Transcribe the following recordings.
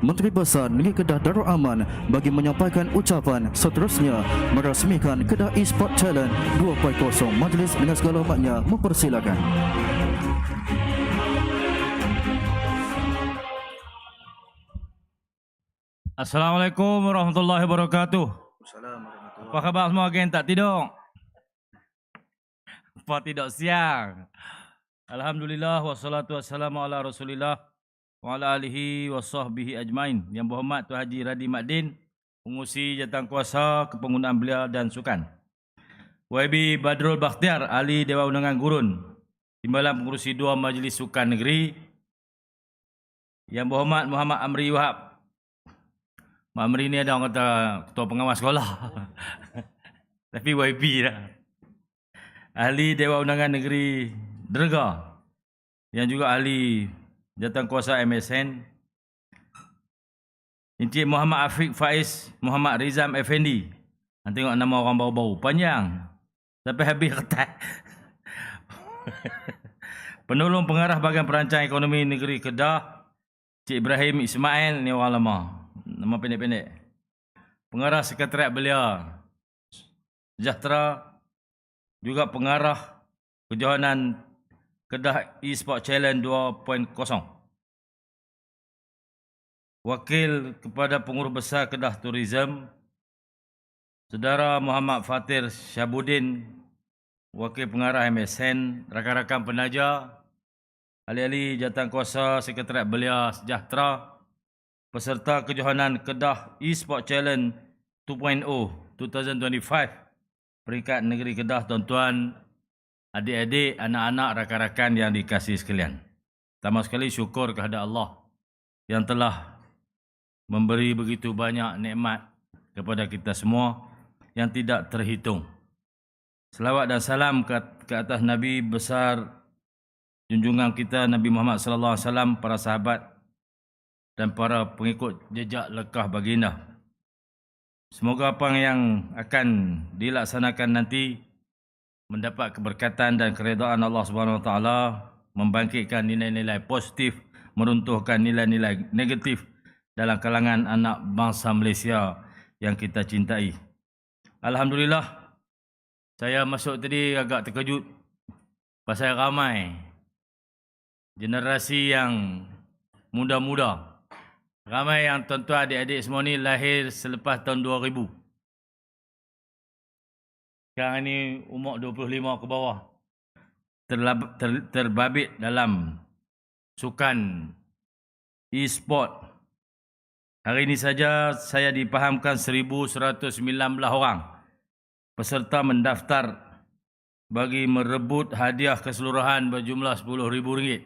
Menteri Besar Negeri Kedah Darul Aman bagi menyampaikan ucapan seterusnya merasmikan Kedah Esport Talent 2.0 Majlis dengan segala hormatnya mempersilakan. Assalamualaikum warahmatullahi wabarakatuh. Apa khabar semua geng tak tidur? Apa tidak siang? Alhamdulillah wassalatu wassalamu ala Rasulillah wa ala alihi wa sahbihi ajmain. Yang berhormat Tuan Haji Radi Makdin, pengusi jawatankuasa kepenggunaan belia dan sukan. YB Badrul Bakhtiar, ahli Dewan Undangan Gurun, Timbalan Pengurusi Dua Majlis Sukan Negeri. Yang berhormat Muhammad Amri Wahab, Mak Amri ni ada orang kata ketua pengawas sekolah. Tapi YB lah. Ahli Dewan Undangan Negeri Derga. Yang juga ahli Jawatankuasa MSN. Encik Muhammad Afiq Faiz Muhammad Rizam Effendi. Ha, tengok nama orang baru-baru. Panjang. Sampai habis kertas. Penolong Pengarah Bahagian Perancang Ekonomi Negeri Kedah. Cik Ibrahim Ismail ni orang lama. Nama pendek-pendek. Pengarah Sekretariat Belia Sejahtera. Juga pengarah Kejohanan Kedah Esport Challenge 2.0. Wakil kepada Pengurus Besar Kedah Tourism. Saudara Muhammad Fatir Syabudin. Wakil Pengarah MSN. Rakan-rakan penaja. Ahli-ahli Jawatankuasa Sekretariat Belia Sejahtera peserta kejohanan Kedah Esport Challenge 2.0 2025 peringkat negeri Kedah tuan-tuan adik-adik anak-anak rakan-rakan yang dikasihi sekalian pertama sekali syukur kepada Allah yang telah memberi begitu banyak nikmat kepada kita semua yang tidak terhitung selawat dan salam ke atas nabi besar junjungan kita Nabi Muhammad sallallahu alaihi wasallam para sahabat dan para pengikut jejak lekah baginda. Semoga apa yang akan dilaksanakan nanti mendapat keberkatan dan keredaan Allah Subhanahu Wa Taala, membangkitkan nilai-nilai positif, meruntuhkan nilai-nilai negatif dalam kalangan anak bangsa Malaysia yang kita cintai. Alhamdulillah, saya masuk tadi agak terkejut pasal ramai generasi yang muda-muda Ramai yang tuan-tuan adik-adik semua ni lahir selepas tahun 2000. Sekarang ni umur 25 ke bawah. Terlab, ter, terbabit dalam sukan e-sport. Hari ini saja saya dipahamkan 1119 orang peserta mendaftar bagi merebut hadiah keseluruhan berjumlah RM10,000.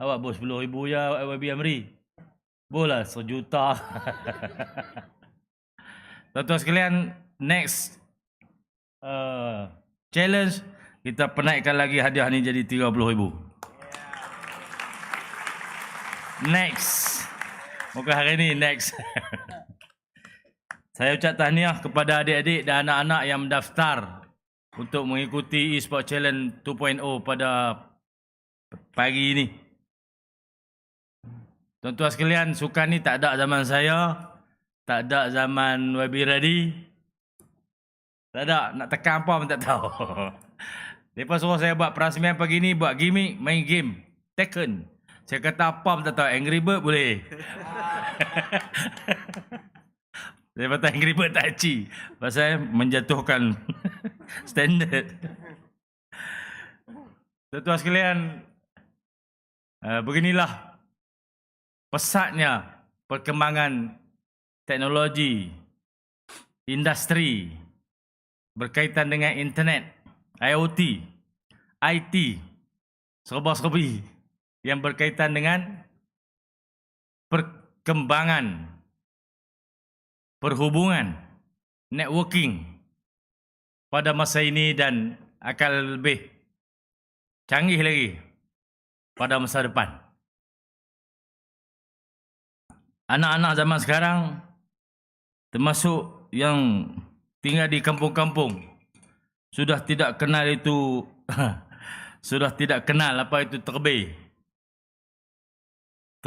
Awak bos RM10,000 ya YB Amri. Bola sejuta. Tuan-tuan sekalian, next uh, challenge kita penaikkan lagi hadiah ni jadi RM30,000. Next. Bukan hari ni, next. Saya ucap tahniah kepada adik-adik dan anak-anak yang mendaftar untuk mengikuti eSport Challenge 2.0 pada pagi ini. Tuan-tuan sekalian, sukan ni tak ada zaman saya. Tak ada zaman YB Ready. Tak ada. Nak tekan apa pun tak tahu. Lepas suruh saya buat perasmian pagi ni, buat gimmick, main game. Tekken. Saya kata apa pun tak tahu. Angry Bird boleh. saya kata Angry Bird tak ci. Pasal menjatuhkan standard. Tuan-tuan sekalian, uh, beginilah pesatnya perkembangan teknologi, industri berkaitan dengan internet, IoT, IT, serba-serbi yang berkaitan dengan perkembangan perhubungan, networking pada masa ini dan akan lebih canggih lagi pada masa depan. Anak-anak zaman sekarang termasuk yang tinggal di kampung-kampung sudah tidak kenal itu sudah tidak kenal apa itu terbih.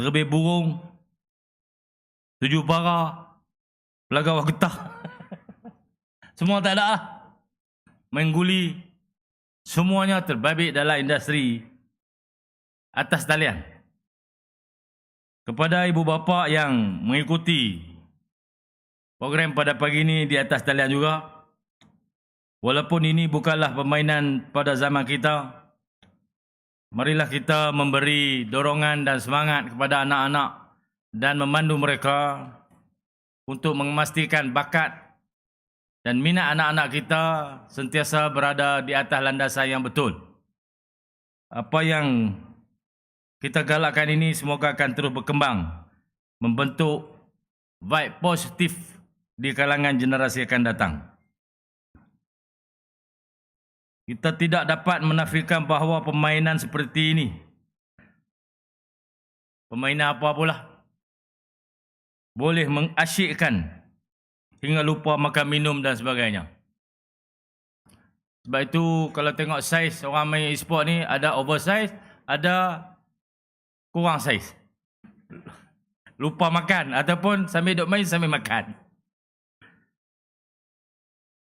Terbih burung tujuh para, pelagau getah. Semua tak ada lah. Main guli. Semuanya terbabit dalam industri atas talian. Kepada ibu bapa yang mengikuti program pada pagi ini di atas talian juga, walaupun ini bukanlah permainan pada zaman kita, marilah kita memberi dorongan dan semangat kepada anak-anak dan memandu mereka untuk memastikan bakat dan minat anak-anak kita sentiasa berada di atas landasan yang betul. Apa yang kita galakkan ini semoga akan terus berkembang membentuk vibe positif di kalangan generasi akan datang. Kita tidak dapat menafikan bahawa permainan seperti ini permainan apa pula boleh mengasyikkan hingga lupa makan minum dan sebagainya. Sebab itu kalau tengok saiz orang main e-sport ni ada oversize, ada kurang saiz. Lupa makan ataupun sambil duk main sambil makan.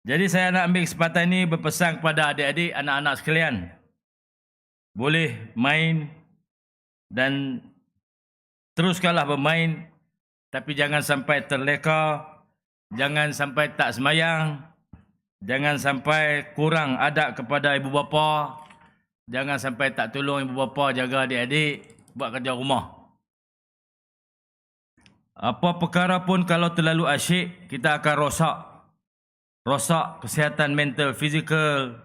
Jadi saya nak ambil kesempatan ini berpesan kepada adik-adik, anak-anak sekalian. Boleh main dan teruskanlah bermain tapi jangan sampai terleka, jangan sampai tak semayang, jangan sampai kurang adab kepada ibu bapa, jangan sampai tak tolong ibu bapa jaga adik-adik buat kerja rumah. Apa perkara pun kalau terlalu asyik, kita akan rosak. Rosak kesihatan mental, fizikal,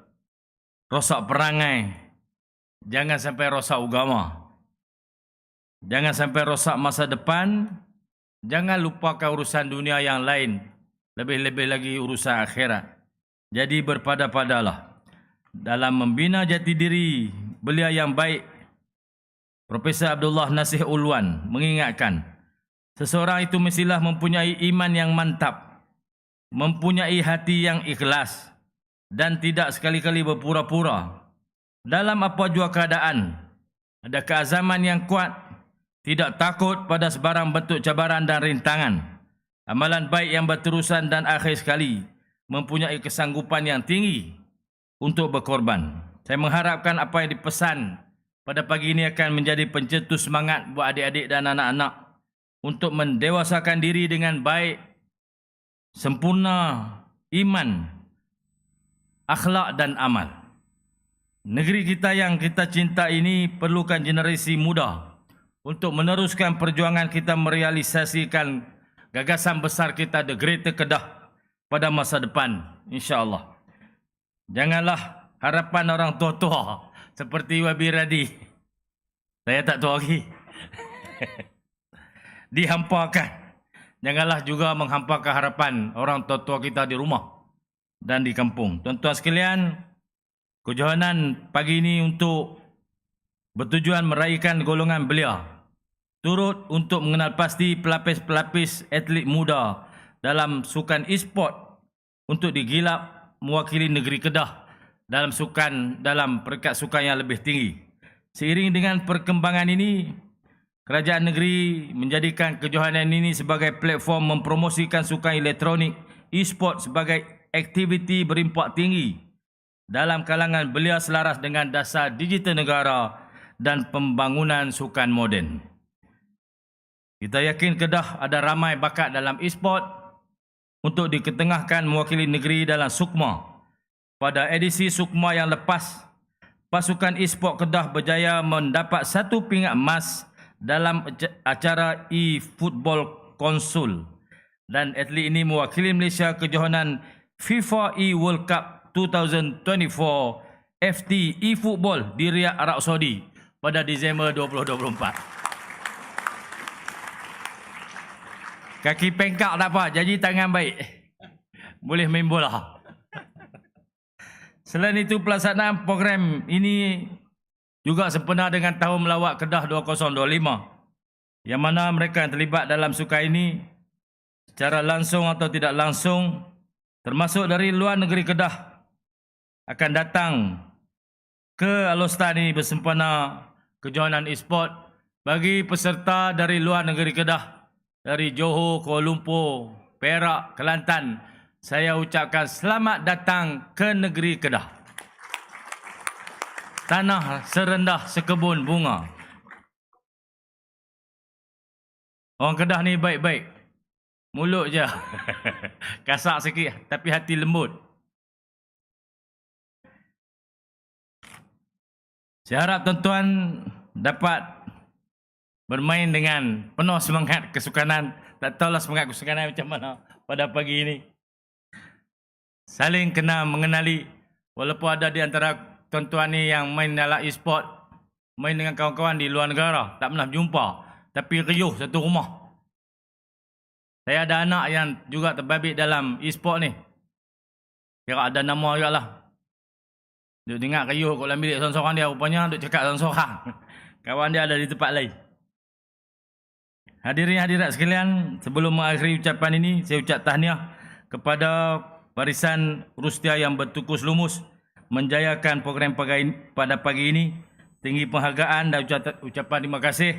rosak perangai. Jangan sampai rosak agama. Jangan sampai rosak masa depan. Jangan lupakan urusan dunia yang lain. Lebih-lebih lagi urusan akhirat. Jadi berpada-padalah. Dalam membina jati diri belia yang baik, Profesor Abdullah Nasih Ulwan mengingatkan, seseorang itu mestilah mempunyai iman yang mantap, mempunyai hati yang ikhlas dan tidak sekali-kali berpura-pura. Dalam apa jua keadaan, ada keazaman yang kuat, tidak takut pada sebarang bentuk cabaran dan rintangan. Amalan baik yang berterusan dan akhir sekali mempunyai kesanggupan yang tinggi untuk berkorban. Saya mengharapkan apa yang dipesan pada pagi ini akan menjadi pencetus semangat buat adik-adik dan anak-anak untuk mendewasakan diri dengan baik sempurna iman, akhlak dan amal. Negeri kita yang kita cinta ini perlukan generasi muda untuk meneruskan perjuangan kita merealisasikan gagasan besar kita The Greater Kedah pada masa depan insya-Allah. Janganlah harapan orang tua-tua seperti Wabi Radi. Saya tak tahu lagi. Dihampakan janganlah juga menghampakan harapan orang tua-tua kita di rumah dan di kampung. Tuan-tuan sekalian, kejohanan pagi ini untuk bertujuan meraihkan golongan belia. Turut untuk mengenal pasti pelapis-pelapis atlet muda dalam sukan e-sport untuk digilap mewakili negeri Kedah dalam sukan dalam peringkat sukan yang lebih tinggi. Seiring dengan perkembangan ini, Kerajaan negeri menjadikan kejohanan ini sebagai platform mempromosikan sukan elektronik e-sport sebagai aktiviti berimpak tinggi dalam kalangan belia selaras dengan dasar digital negara dan pembangunan sukan moden. Kita yakin Kedah ada ramai bakat dalam e-sport untuk diketengahkan mewakili negeri dalam Sukma. Pada edisi Sukma yang lepas, pasukan e-sport Kedah berjaya mendapat satu pingat emas dalam acara e-football konsul dan atlet ini mewakili Malaysia ke kejohanan FIFA E-World Cup 2024 FT e-football di Riyadh Arab Saudi pada Disember 2024. Kaki pengkak tak apa, jadi tangan baik. Boleh main bola. Selain itu pelaksanaan program ini juga sempena dengan tahun melawat Kedah 2025 yang mana mereka yang terlibat dalam sukan ini secara langsung atau tidak langsung termasuk dari luar negeri Kedah akan datang ke Alostar ini bersempena kejohanan e-sport bagi peserta dari luar negeri Kedah dari Johor, Kuala Lumpur, Perak, Kelantan, saya ucapkan selamat datang ke negeri Kedah. Tanah serendah sekebun bunga. Orang Kedah ni baik-baik. Mulut je. Kasar sikit tapi hati lembut. Saya harap tuan-tuan dapat bermain dengan penuh semangat kesukanan. Tak tahulah semangat kesukanan macam mana pada pagi ini. Saling kena mengenali. Walaupun ada di antara tuan-tuan ni yang main dalam e-sport, main dengan kawan-kawan di luar negara, tak pernah jumpa. Tapi riuh satu rumah. Saya ada anak yang juga terbabit dalam e-sport ni. Kira ada nama juga lah. Duk dengar riuh kat dalam bilik seorang-seorang dia. Rupanya duk cakap seorang-seorang. Kawan dia ada di tempat lain. Hadirin hadirat sekalian, sebelum mengakhiri ucapan ini, saya ucap tahniah kepada barisan Rustia yang bertukus lumus menjayakan program pada pagi ini. Tinggi penghargaan dan ucap- ucapan terima kasih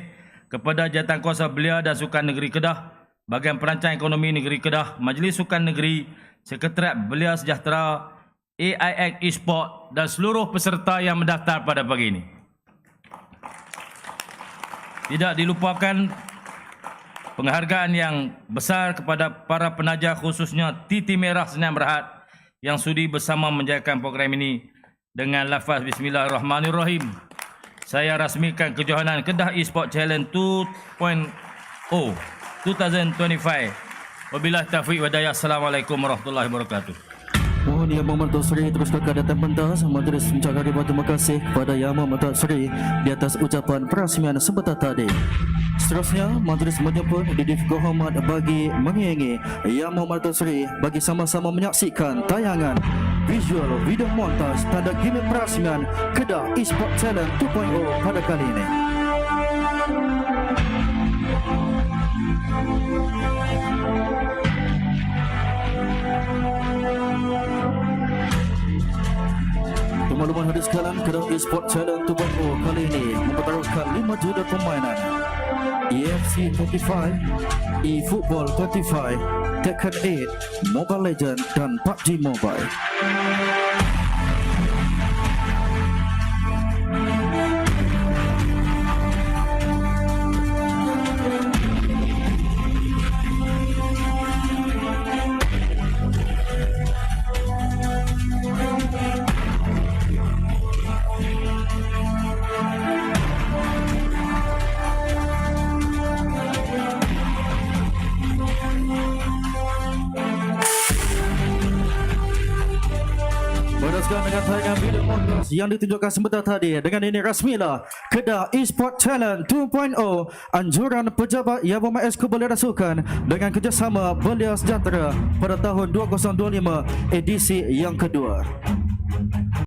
kepada Jawatankuasa Belia dan Sukan Negeri Kedah, Bahagian Perancang Ekonomi Negeri Kedah, Majlis Sukan Negeri, Sekretariat Belia Sejahtera, AIX Esport dan seluruh peserta yang mendaftar pada pagi ini. Tidak dilupakan penghargaan yang besar kepada para penaja khususnya Titi Merah Senyam Berhad yang sudi bersama menjayakan program ini dengan lafaz Bismillahirrahmanirrahim. Saya rasmikan kejohanan Kedah Esport Challenge 2.0 2025. Wabillahi taufiq wa hidayah. Assalamualaikum warahmatullahi wabarakatuh. Mohon Yang Muhammad Datuk Seri terus kekal datang pentas Majlis mengucapkan ribuan terima kasih kepada Yang Muhammad Datuk Seri di atas ucapan perasmian sebentar tadi. Seterusnya, majlis menyebut didif kehormat bagi mengiringi Yang Muhammad Datuk Seri bagi sama-sama menyaksikan tayangan visual video montage tanda gimmick perasmian Kedah Esport Talent 2.0 pada kali ini. Pemaluman hadis sekalian Kedah Esport Challenge 2.0 kali ini mempertaruhkan 5 judul permainan EFC 25, eFootball 25, Tekken 8, Mobile Legend dan PUBG Mobile. Dengan tayangan video montage yang ditunjukkan sebentar tadi dengan ini rasmilah Kedah Esport Talent 2.0 anjuran pejabat Yang Bermain Belia Sukan dengan kerjasama Belia Sejahtera pada tahun 2025 edisi yang kedua.